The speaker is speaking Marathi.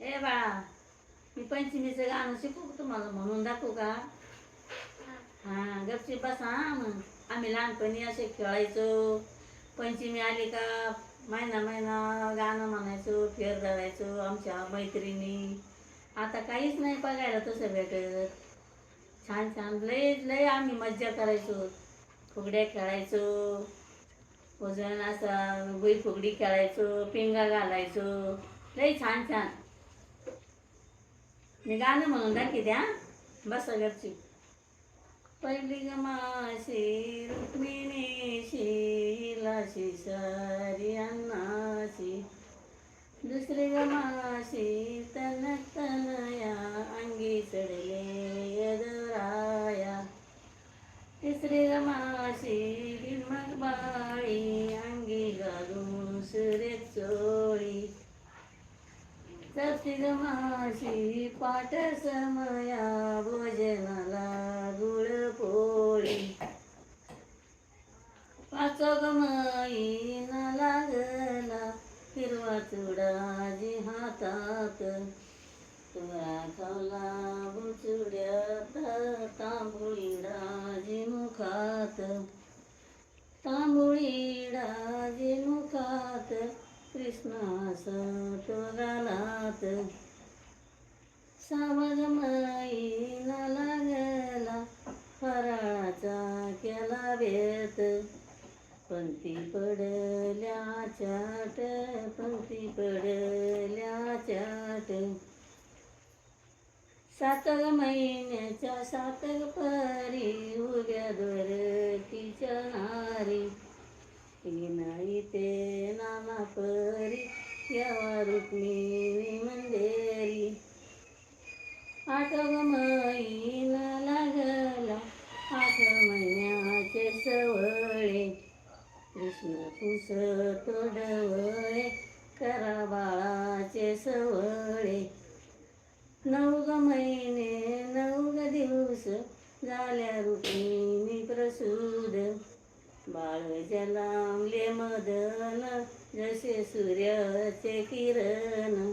ए बाळा मी पंचमीचं गाणं शिकू तुम्हाला? म्हणून दाखवू का? हा गपची बसा मग. आम्ही लहानपणी असे खेळायचो. पंचमी आली का महिना महिना गाणं म्हणायचो फेर धरायचो आमच्या मैत्रिणी. आता काहीच नाही बघायला तसं भेटत. छान छान लय लय आम्ही मज्जा करायचो. फुगड्या खेळायचो. वजन असा गुई फुगडी खेळायचो पिंगा घालायचो. लय छान छान. मी गाणं म्हणून दाखी द्या बसा घरची पहिली गमाशी रुक्मिणीशी लाशी सारी अन्नाशी. दुसरी गमाशी तन तनया अंगी चढले यदराया. तिसरी गमाशी बिनमग बाळी अंगी घालून सुरे चोळी चौथी पाठ समया भोजनाला गुळ पोळी. पाचो गमाई ना लागला हिरवा चुडाजी हातात. तुळा खावला बुचुड्यात तांबुळी डाजी मुखात. तांबुळी डाजी मुखात. कृष्णास तो गालात सावगमाई लागला फराळाचा केला बेत. पंक्ती पडल्या चाट पंक्ती पडल्या चाट. सातक महिन्याच्या सात परी उग परी यावा रुक्मिणी मंदेरी. आठ महिना लागला आठ महिन्याचे सवळे. कृष्ण पुसत डवळे करा बाळाचे सवळे. नऊ ग महिने नऊ ग दिवस झाल्या रुक्मिणी प्रसूद. बाळ जलामले मदन जसे सूर्याचे किरण.